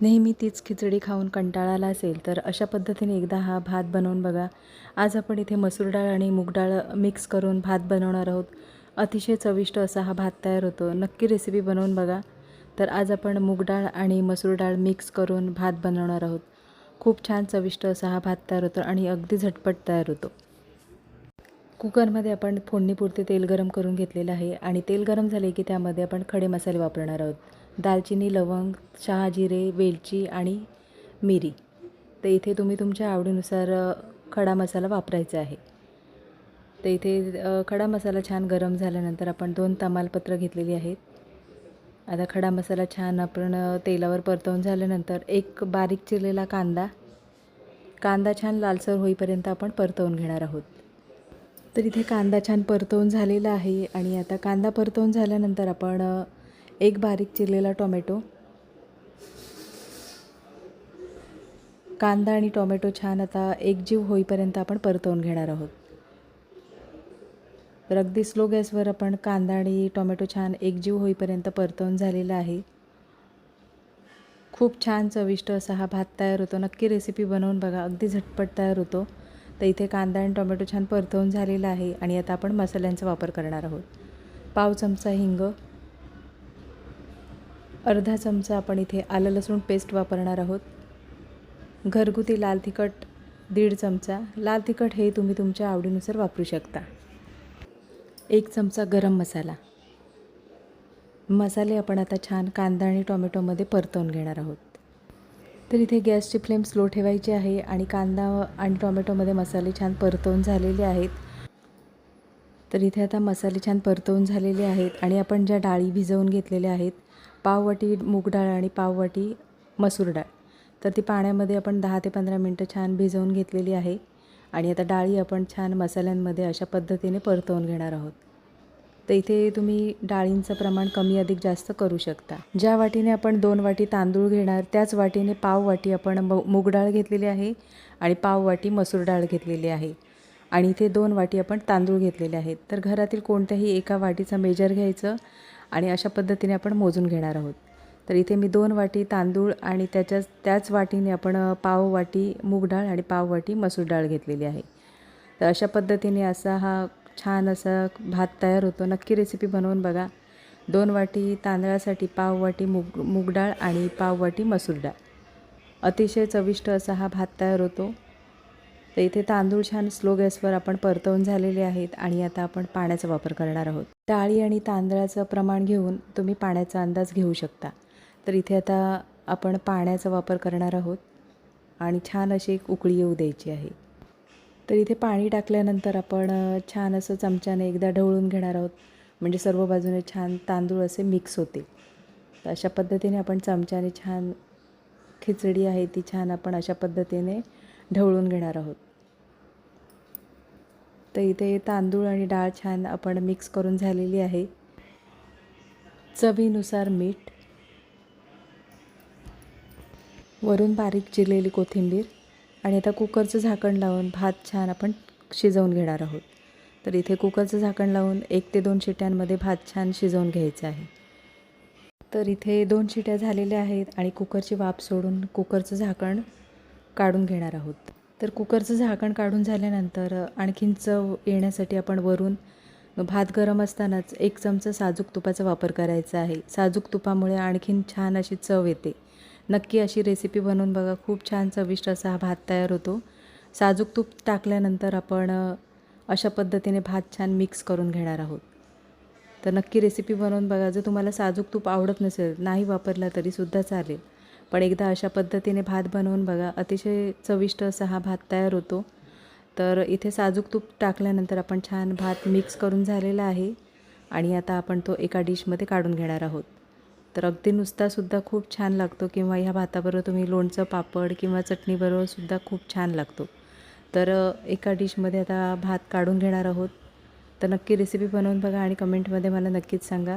नेहमी तीच खिचडी खाऊन कंटाळा आला असेल तर अशा पद्धतीने एकदा हा भात बनवून बघा. आज आपण इथे मसूर डाळ आणि मूग डाळ मिक्स करून भात बनवणार आहोत. अतिशय चविष्ट असा हा भात तयार होतो. नक्की रेसिपी बनवून बघा. तर आज आपण मूग डाळ आणि मसूर डाळ मिक्स करून भात बनवणार आहोत. खूप छान चविष्ट असा हा भात तयार होतो आणि अगदी झटपट तयार होतो. कुकरमध्ये आपण फोडणीपुरते तेल गरम करून घेतलेलं आहे आणि तेल गरम झाले की त्यामध्ये आपण खडे मसाले वापरणार आहोत. दालचिनी लवंग शहा जिरे वेलची आणि मिरी. तर इथे तुम्ही तुमच्या आवडीनुसार खडा मसाला वापरायचा आहे. तर इथे खडा मसाला छान गरम झाल्यानंतर आपण दोन तमालपत्र घेतलेली आहेत. आता खडा मसाला छान आपण तेलावर परतवून झाल्यानंतर एक बारीक चिरलेला कांदा. कांदा छान लालसर होईपर्यंत आपण परतवून घेणार आहोत. तर इथे कांदा छान परतवून झालेला आहे आणि आता कांदा परतवून झाल्यानंतर आपण एक बारीक चिरलेला टोमॅटो. कांदा आणि टोमॅटो छान आता एकजीव होईपर्यंत आपण परतवून घेणार आहोत. तर अगदी स्लो गॅसवर आपण कांदा आणि टोमॅटो छान एकजीव होईपर्यंत परतवून झालेला आहे. खूप छान चविष्ट असा हा भात तयार होतो. नक्की रेसिपी बनवून बघा. अगदी झटपट तयार होतो. तर इथे कांदा आणि टोमॅटो छान परतवून झालेला आहे आणि आता आपण मसाल्यांचा वापर करणार आहोत. पाव चमचा हिंग अर्धा चमचा आपण इथे आलं लसूण पेस्ट वापरणार आहोत. घरगुती लाल तिखट दीड चमचा. लाल तिखट हे तुम्ही तुमच्या आवडीनुसार वापरू शकता. एक चमचा गरम मसाला. मसाले आपण आता छान कांदा आणि टोमॅटोमध्ये परतवून घेणार आहोत. तर इथे गॅसची फ्लेम स्लो ठेवायची आहे आणि कांदा आणि टोमॅटोमध्ये मसाले छान परतवून झालेले आहेत. तर इथे आता मसाले छान परतवून झालेले आहेत आणि आपण ज्या डाळी भिजवून घेतलेल्या आहेत पाववाटी मूग डाळ आणि पाववाटी मसूर डाळ. तर ती पाण्यामध्ये आपण दहा ते पंधरा मिनटं छान भिजवून घेतलेली आहे. आणि आता डाळी आपण छान मसाल्यांमध्ये अशा पद्धतीने परतवून घेणार आहोत. तर इथे तुम्ही डाळींचं प्रमाण कमी अधिक जास्त करू शकता. ज्या वाटीने आपण दोन वाटी तांदूळ घेणार त्याच वाटीने पाव वाटी आपण मु मूग डाळ घेतलेली आहे आणि पाव वाटी मसूर डाळ घेतलेली आहे. आणि इथे दोन वाटी आपण तांदूळ घेतलेले आहेत. तर घरातील कोणत्याही एका वाटीचं मेजर घ्यायचं आणि अशा पद्धतीने आपण मोजून घेणार आहोत. तर इथे मी दोन वाटी तांदूळ आणि त्याच्याच त्याच वाटीने आपण पाव वाटी मूग डाळ आणि पाव वाटी मसूर डाळ घेतलेली आहे. तर अशा पद्धतीने असा हा छान असा भात तयार होतो. नक्की रेसिपी बनवून बघा. दोन वाटी तांदळासाठी पाव वाटी मूग मूग डाळ आणि पाव वाटी मसूर डाळ. अतिशय चविष्ट असा हा भात तयार होतो. तर इथे तांदूळ छान स्लो गॅसवर आपण परतवून झालेले आहेत आणि आता आपण पाण्याचा वापर करणार आहोत. डाळी आणि तांदळाचं प्रमाण घेऊन तुम्ही पाण्याचा अंदाज घेऊ शकता. तर इथे आता आपण पाण्याचा वापर करणार आहोत आणि छान अशी एक उकळी येऊ द्यायची आहे. तर इथे पाणी टाकल्यानंतर आपण छान असं चमच्याने एकदा ढवळून घेणार आहोत. म्हणजे सर्व बाजूने छान तांदूळ असे मिक्स होते तर अशा पद्धतीने आपण चमच्याने छान खिचडी आहे ती छान आपण अशा पद्धतीने ढवळून घेणार आहोत. तर इथे तांदूळ आणि डाळ छान आपण मिक्स करून झालेली आहे. चवीनुसार मीठ. वरून बारीक चिरलेली कोथिंबीर आणि आता कुकरचं झाकण लावून भात छान आपण शिजवून घेणार आहोत. तर इथे कुकरचं झाकण लावून एक ते दोन शिट्यांमध्ये भात छान शिजवून घ्यायचा आहे. तर इथे दोन शिट्या झालेल्या आहेत आणि कुकरची वाफ सोडून कुकरचं झाकण काढून घेणार आहोत. तर कुकरचं झाकण काढून झाल्यानंतर आणखीन चव येण्यासाठी आपण वरून भात गरम असतानाच एक चमचा साजूक तुपाचा वापर करायचा आहे. साजूक तुपामुळे आणखीन छान अशी चव येते. नक्की अशी रेसिपी बनवून बघा. खूप छान चविष्ट असा हा भात तयार होतो. साजूक तूप टाकल्यानंतर आपण अशा पद्धतीने भात छान मिक्स करून घेणार आहोत. तर नक्की रेसिपी बनवून बघा. जर तुम्हाला साजूक तूप आवडत नसेल नाही वापरला तरीसुद्धा चालेल. पण एकदा अशा पद्धतीने भात बनवून बघा. अतिशय चविष्ट असा हा भात तयार होतो. तर इथे साजूक तूप टाकल्यानंतर आपण छान भात मिक्स करून झालेला आहे. आणि आता आपण तो एका डिशमध्ये काढून घेणार आहोत. तर अगदी नुसतासुद्धा खूप छान लागतो किंवा ह्या भाताबरोबर तुम्ही लोणचं पापड किंवा चटणीबरोबरसुद्धा खूप छान लागतो. तर एका डिशमध्ये आता भात काढून घेणार आहोत. तर नक्की रेसिपी बनवून बघा आणि कमेंटमध्ये मला नक्कीच सांगा.